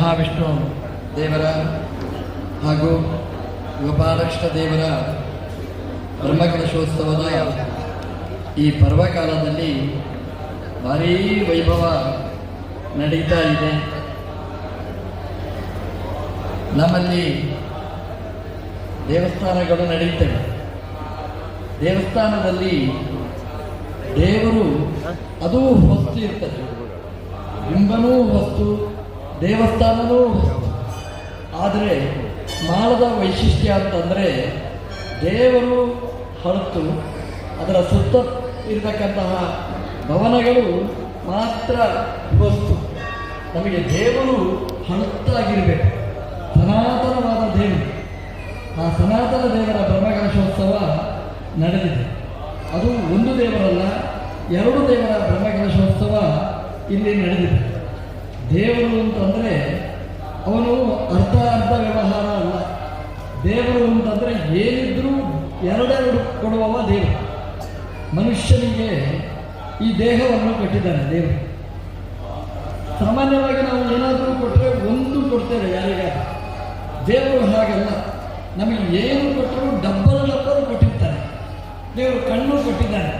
ಮಹಾವಿಷ್ಣು ದೇವರ ಹಾಗೂ ಗೋಪಾಲಕೃಷ್ಣ ದೇವರ ಬ್ರಹ್ಮಕಲಶೋತ್ಸವದ ಈ ಪರ್ವಕಾಲದಲ್ಲಿ ಭಾರೀ ವೈಭವ ನಡೀತಾ ಇದೆ. ನಮ್ಮಲ್ಲಿ ದೇವಸ್ಥಾನಗಳು ನಡೆಯುತ್ತವೆ. ದೇವಸ್ಥಾನದಲ್ಲಿ ದೇವರು ಅದೂ ವಸ್ತು ಇರ್ತದೆ. ಬಿಂಬನೂ ವಸ್ತು ದೇವಸ್ಥಾನನೂ. ವಸ್ತು ಆದರೆ ಮಾಳದ ವೈಶಿಷ್ಟ್ಯ ಅಂತಂದರೆ ದೇವರು ಹೊರತು ಅದರ ಸುತ್ತ ಇರತಕ್ಕಂತಹ ಭವನಗಳು ಮಾತ್ರ ವಸ್ತು. ನಮಗೆ ದೇವರು ಹಣತ್ತಾಗಿರಬೇಕು ಸನಾತನವಾದ ದೇವರು. ಆ ಸನಾತನ ದೇವರ ಬ್ರಹ್ಮಕಲಶೋತ್ಸವ ನಡೆದಿದೆ. ಅದು ಒಂದು ದೇವರಲ್ಲ, ಎರಡು ದೇವರ ಬ್ರಹ್ಮಕಲಶೋತ್ಸವ ಇಲ್ಲಿ ನಡೆದಿದೆ. ದೇವರು ಅಂತಂದರೆ ಅವನು ಅರ್ಧ ಅರ್ಧ ವ್ಯವಹಾರ ಅಲ್ಲ. ದೇವರು ಅಂತಂದರೆ ಏನಿದ್ರೂ ಎರಡೆರಡು ಕೊಡುವವ ದೇವರು. ಮನುಷ್ಯನಿಗೆ ಈ ದೇಹವನ್ನು ಕೊಟ್ಟಿದ್ದಾನೆ ದೇವರು. ಸಾಮಾನ್ಯವಾಗಿ ನಾವು ಏನಾದರೂ ಕೊಟ್ಟರೆ ಒಂದು ಕೊಡ್ತೇವೆ ಯಾರಿಗಾದ್ರೂ. ದೇವರು ಹಾಗಲ್ಲ. ನಮಗೆ ಏನು ಕೊಟ್ಟರು ಡಬ್ಬಲ್ ಡಬ್ಬಲ್ ಕೊಟ್ಟಿರ್ತಾನೆ ದೇವರು ಕಣ್ಣು ಕೊಟ್ಟಿದ್ದಾನೆ.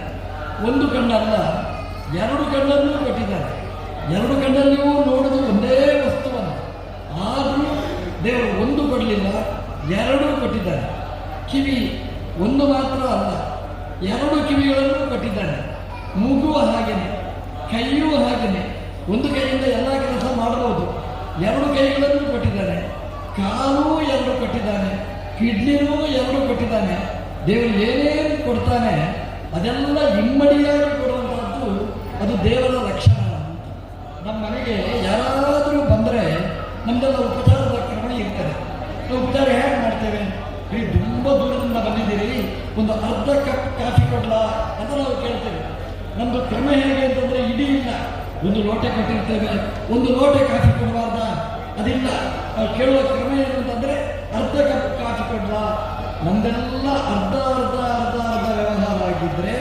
ಒಂದು ಕಣ್ಣಲ್ಲ, ಎರಡು ಕಣ್ಣನ್ನು ಕೊಟ್ಟಿದ್ದಾನೆ. ಎರಡು ಕಣ್ಣಲ್ಲಿಯೂ ನೋಡುವುದು ಒಂದೇ ವಸ್ತುವನ್ನು ಆದರೂ ದೇವರು ಒಂದು ಕೊಡಲಿಲ್ಲ, ಎರಡು ಕೊಟ್ಟಿದ್ದಾನೆ ಕಿವಿ ಒಂದು ಮಾತ್ರ ಅಲ್ಲ, ಎರಡು ಕಿವಿಗಳನ್ನು ಕೊಟ್ಟಿದ್ದಾನೆ ಮೂಗು ಹಾಗೆಯೇ ಕೈಯೂ ಹಾಗೆಯೇ ಒಂದು ಕೈಯಿಂದ ಎಲ್ಲ ಕೆಲಸ ಮಾಡಬಹುದು, ಎರಡು ಕೈಗಳನ್ನು ಕೊಟ್ಟಿದ್ದಾನೆ ಕಾಲು ಎರಡು ಕೊಟ್ಟಿದ್ದಾನೆ, ಕಿಡ್ನಿನೂ ಎರಡು ಕೊಟ್ಟಿದ್ದಾನೆ. ದೇವರು ಏನೇನು ಕೊಡ್ತಾನೆ, ಅದೆಲ್ಲ ಇಮ್ಮಡಿಯಾಗಿ ಕೊಡುವಂಥದ್ದು ಅದು ದೇವರ ಲಕ್ಷಣ ಮನೆಗೆ ಯಾರಾದರೂ ಬಂದರೆ ನಮ್ದೆಲ್ಲ ಉಪಚಾರದ ಕ್ರಮ ಇರ್ತಾರೆ. ನಾವು ಉಪಚಾರ ಹೇಗೆ ಮಾಡ್ತೇವೆ? ಈ ತುಂಬ ದೂರದಿಂದ ಬಂದಿದ್ದೀರಿ. ಒಂದು ಅರ್ಧ ಕಪ್ ಕಾಫಿ ಕೊಡಲ ಅಂತ ನಾವು ಕೇಳ್ತೇವೆ. ನಮ್ಮದು ಕ್ರಮ ಹೇಗೆ ಅಂತಂದರೆ ಇಡೀ ಇಲ್ಲ. ಒಂದು ಲೋಟ ಕೊಟ್ಟಿರ್ತೇವೆ. ಒಂದು ಲೋಟ ಕಾಫಿ ಕೊಡಬಾರ್ದ? ಅದಿಲ್ಲ. ನಾವು ಕೇಳುವ ಕ್ರಮ ಏನು ಅಂತಂದರೆ ಅರ್ಧ ಕಪ್ ಕಾಫಿ ಕೊಡಲ. ನಮ್ದೆಲ್ಲ ಅರ್ಧ ಅರ್ಧ ಅರ್ಧ ಅರ್ಧ ವ್ಯವಹಾರ ಆಗಿದ್ದರೆ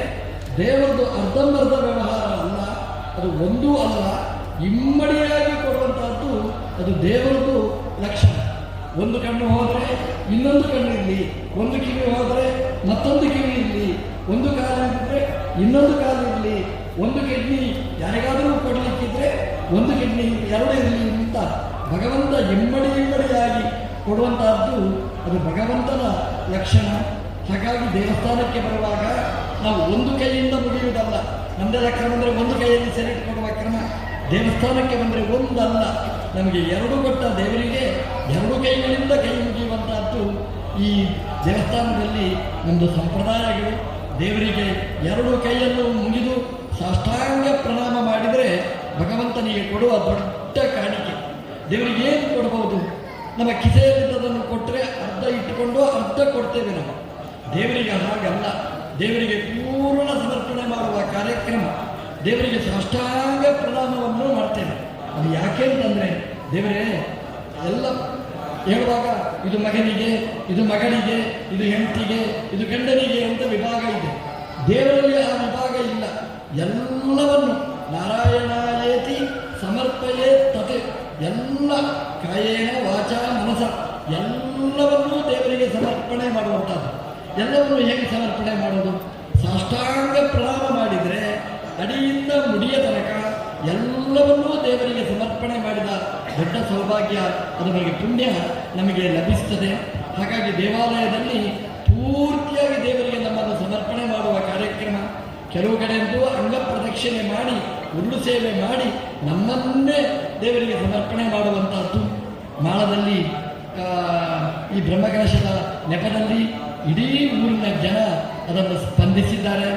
ದೇವರದು ಅರ್ಧಂಬರ್ಧ ವ್ಯವಹಾರ ಅಲ್ಲ. ಅದು ಒಂದೂ ಅಲ್ಲ. ಇಮ್ಮಡಿಯಾಗಿ ಕೊಡುವಂತಹದ್ದು ಅದು ದೇವರದ್ದು ಲಕ್ಷಣ. ಒಂದು ಕಣ್ಣು ಹೋದರೆ ಇನ್ನೊಂದು ಕಣ್ಣು ಇರಲಿ, ಒಂದು ಕಿವಿ ಹೋದರೆ ಮತ್ತೊಂದು ಕಿವಿ ಇರಲಿ, ಒಂದು ಕಾಲು ಇದ್ದರೆ ಇನ್ನೊಂದು ಕಾಲು ಇರಲಿ, ಒಂದು ಕಿಡ್ನಿ ಯಾರಿಗಾದರೂ ಕೊಡಲಿಕ್ಕಿದ್ರೆ ಒಂದು ಕಿಡ್ನಿ ಎರಡು ಇರಲಿ ಅಂತ ಭಗವಂತ ಇಮ್ಮಡಿ ಇಮ್ಮಡಿಯಾಗಿ ಕೊಡುವಂತಹದ್ದು ಅದು ಭಗವಂತನ ಲಕ್ಷಣ. ಹಾಗಾಗಿ ದೇವಸ್ಥಾನಕ್ಕೆ ಬರುವಾಗ ನಾವು ಒಂದು ಕೈಯಿಂದ ಮುಗಿಯುವುದಲ್ಲ. ನಮ್ಮದೆಲ್ಲ ಕ್ರಮ ಅಂದರೆ ಒಂದು ಕೈಯಲ್ಲಿ ಸೆಲೆಕ್ಟ್ ಕೊಡುವ ಕ್ರಮ. ದೇವಸ್ಥಾನಕ್ಕೆ ಬಂದರೆ ಒಂದಲ್ಲ. ನಮಗೆ ಎರಡು ಕೊಟ್ಟ ದೇವರಿಗೆ ಎರಡು ಕೈಗಳಿಂದ ಕೈ ಮುಗಿಯುವಂತಹದ್ದು ಈ ದೇವಸ್ಥಾನದಲ್ಲಿ ಸಂಪ್ರದಾಯ ಆಗಿದೆ. ದೇವರಿಗೆ ಎರಡು ಕೈಯನ್ನು ಮುಗಿದು ಸಾಷ್ಟಾಂಗ ಪ್ರಣಾಮ ಮಾಡಿದರೆ ಭಗವಂತನಿಗೆ ಕೊಡುವ ದೊಡ್ಡ ಕಾಣಿಕೆ. ದೇವರಿಗೆ ಏನು ಕೊಡಬಹುದು ನಮ್ಮ ಕಿಸೆಯಲ್ಲಿದ್ದದನ್ನು ಕೊಟ್ಟರೆ ಅರ್ಧ ಇಟ್ಟುಕೊಂಡು ಅರ್ಧ ಕೊಡ್ತೇವೆ ನಾವು. ದೇವರಿಗೆ ಹಾಗಲ್ಲ. ದೇವರಿಗೆ ಪೂರ್ಣ ಸಮರ್ಪಣೆ ಮಾಡುವ ಕಾರ್ಯಕ್ರಮ. ದೇವರಿಗೆ ಸಾಷ್ಟಾಂಗ ಪ್ರಣಾಮವನ್ನು ಮಾಡ್ತೇನೆ. ಅದು ಯಾಕೆ ಅಂತಂದರೆ, ದೇವರೇ, ಎಲ್ಲ ಹೇಳುವಾಗ ಇದು ಮಗನಿಗೆ, ಇದು ಮಗಳಿಗೆ ಇದು ಹೆಂಡತಿಗೆ, ಇದು ಗಂಡನಿಗೆ ಅಂತ ವಿಭಾಗ ಇದೆ. ದೇವರಲ್ಲಿ ಆ ವಿಭಾಗ ಇಲ್ಲ. ಎಲ್ಲವನ್ನು ನಾರಾಯಣಾಯೇತಿ ಸಮರ್ಪಯೇ ತತೆ. ಎಲ್ಲ ಕಾಯೇನ ವಾಚ ಮನಸ. ಎಲ್ಲವನ್ನೂ ದೇವರಿಗೆ ಸಮರ್ಪಣೆ ಮಾಡುವಂಥದ್ದು. ಎಲ್ಲವನ್ನು ಹೇಗೆ ಸಮರ್ಪಣೆ ಮಾಡೋದು? ಸಾಷ್ಟಾಂಗ ಪ್ರಣಾಮ ಮಾಡಿದರೆ ಅಡಿಯಿಂದ ಮುಡಿಯ ತನಕ ಎಲ್ಲವನ್ನೂ ದೇವರಿಗೆ ಸಮರ್ಪಣೆ ಮಾಡಿದ ದೊಡ್ಡ ಸೌಭಾಗ್ಯ ಅದು ನಮಗೆ ಪುಣ್ಯ ನಮಗೆ ಲಭಿಸುತ್ತದೆ. ಹಾಗಾಗಿ ದೇವಾಲಯದಲ್ಲಿ ಪೂರ್ತಿಯಾಗಿ ದೇವರಿಗೆ ನಮ್ಮನ್ನು ಸಮರ್ಪಣೆ ಮಾಡುವ ಕಾರ್ಯಕ್ರಮ, ಕೆಲವು ಕಡೆಯಂತೂ ಅಂಗ ಪ್ರದಕ್ಷಿಣೆ ಮಾಡಿ, ಉರುಳು ಸೇವೆ ಮಾಡಿ ನಮ್ಮನ್ನೇ ದೇವರಿಗೆ ಸಮರ್ಪಣೆ ಮಾಡುವಂತಹದ್ದು. ಮಾಳದಲ್ಲಿ ಈ ಬ್ರಹ್ಮಕಲಶದ ನೆಪದಲ್ಲಿ ಇಡೀ ಊರಿನ ಜನ ಅದನ್ನು ಸ್ಪಂದಿಸಿದ್ದಾರೆ.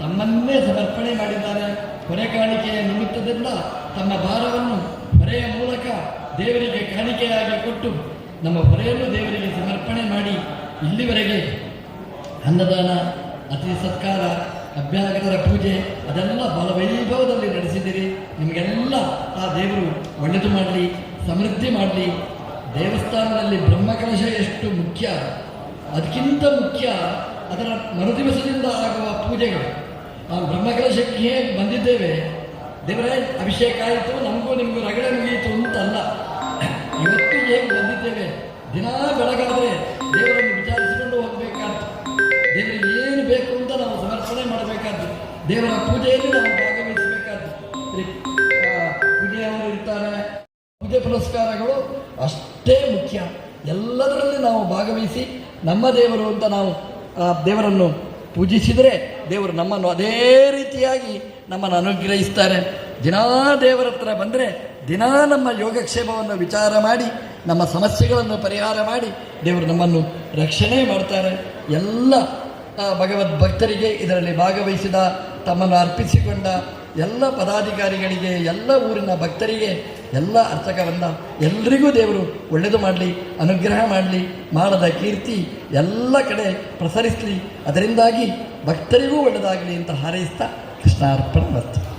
ತಮ್ಮನ್ನೇ ಸಮರ್ಪಣೆ ಮಾಡಿದ್ದಾರೆ. ಹೊರೆ ಕಾಣಿಕೆಯ ನಿಮಿತ್ತದಿಂದ ತಮ್ಮ ಭಾರವನ್ನು ಹೊರೆಯ ಮೂಲಕ ದೇವರಿಗೆ ಕಾಣಿಕೆಯಾಗಿ ಕೊಟ್ಟು ನಮ್ಮ ಹೊರೆಯನ್ನು ದೇವರಿಗೆ ಸಮರ್ಪಣೆ ಮಾಡಿ ಇಲ್ಲಿವರೆಗೆ ಅನ್ನದಾನ, ಅತಿ ಸತ್ಕಾರ ಅಭ್ಯಾಗತರ ಪೂಜೆ, ಅದೆಲ್ಲ ಬಲ ವೈಭವದಲ್ಲಿ ನಡೆಸಿದ್ದೀರಿ. ನಿಮಗೆಲ್ಲ ಆ ದೇವರು ಒಳ್ಳೆಯದು ಮಾಡಲಿ, ಸಮೃದ್ಧಿ ಮಾಡಲಿ. ದೇವಸ್ಥಾನದಲ್ಲಿ ಬ್ರಹ್ಮಕಲಶ ಎಷ್ಟು ಮುಖ್ಯ, ಅದಕ್ಕಿಂತ ಮುಖ್ಯ ಅದರ ಮರುದಿವಸದಿಂದ ಆಗುವ ಪೂಜೆಗಳು. ನಾವು ಬ್ರಹ್ಮಕಲಶಕ್ಕೆ ಹೇಗೆ ಬಂದಿದ್ದೇವೆ. ದೇವರೇ, ಅಭಿಷೇಕ ಆಯಿತು, ನಮಗೂ ನಿಮಗೂ ರಗಡೆ ಮುಗಿಯಿತು ಅಂತಲ್ಲ. ಇವತ್ತು ದಿನಾ ಬೆಳಗಾದರೆ ದೇವರನ್ನು ವಿಚಾರಿಸಿಕೊಂಡು ಹೋಗಬೇಕಾದ್ದು. ದೇವರಿಗೆ ಏನು ಬೇಕು ಅಂತ ನಾವು ಸಮರ್ಪಣೆ ಮಾಡಬೇಕಾದ್ದು. ದೇವರ ಪೂಜೆಯಲ್ಲಿ ನಾವು ಭಾಗವಹಿಸಬೇಕಾದ್ದು. ಪೂಜೆಯವರು ಇರ್ತಾರೆ. ಪೂಜೆ ಪುರಸ್ಕಾರಗಳು ಅಷ್ಟೇ ಮುಖ್ಯ. ಎಲ್ಲದರಲ್ಲಿ ನಾವು ಭಾಗವಹಿಸಿ ನಮ್ಮ ದೇವರು ಅಂತ ನಾವು ದೇವರನ್ನು ಪೂಜಿಸಿದರೆ ದೇವರು ನಮ್ಮನ್ನು ಅದೇ ರೀತಿಯಾಗಿ ನಮ್ಮನ್ನು ಅನುಗ್ರಹಿಸ್ತಾರೆ. ದಿನಾ ದೇವರ ಹತ್ರ ಬಂದರೆ ದಿನಾ ನಮ್ಮ ಯೋಗಕ್ಷೇಮವನ್ನು ವಿಚಾರ ಮಾಡಿ, ನಮ್ಮ ಸಮಸ್ಯೆಗಳನ್ನು ಪರಿಹಾರ ಮಾಡಿ ದೇವರು ನಮ್ಮನ್ನು ರಕ್ಷಣೆ ಮಾಡ್ತಾರೆ. ಎಲ್ಲ ಭಗವದ್ ಭಕ್ತರಿಗೆ ಇದರಲ್ಲಿ ಭಾಗವಹಿಸಿದ, ತಮ್ಮನ್ನು ಅರ್ಪಿಸಿಕೊಂಡ ಎಲ್ಲ ಪದಾಧಿಕಾರಿಗಳಿಗೆ, ಎಲ್ಲ ಊರಿನ ಭಕ್ತರಿಗೆ ಎಲ್ಲ ಅರ್ಚಕವನ್ನ ಎಲ್ರಿಗೂ ದೇವರು ಒಳ್ಳೆಯದು ಮಾಡಲಿ, ಅನುಗ್ರಹ ಮಾಡಲಿ, ಮಾಡದ ಕೀರ್ತಿ ಎಲ್ಲ ಕಡೆ ಪ್ರಸರಿಸಲಿ. ಅದರಿಂದಾಗಿ ಭಕ್ತರಿಗೂ ಒಳ್ಳೆಯದಾಗಲಿ ಅಂತ ಹಾರೈಸ್ತಾ ಕೃಷ್ಣಾರ್ಪಣ ವಸ್ತು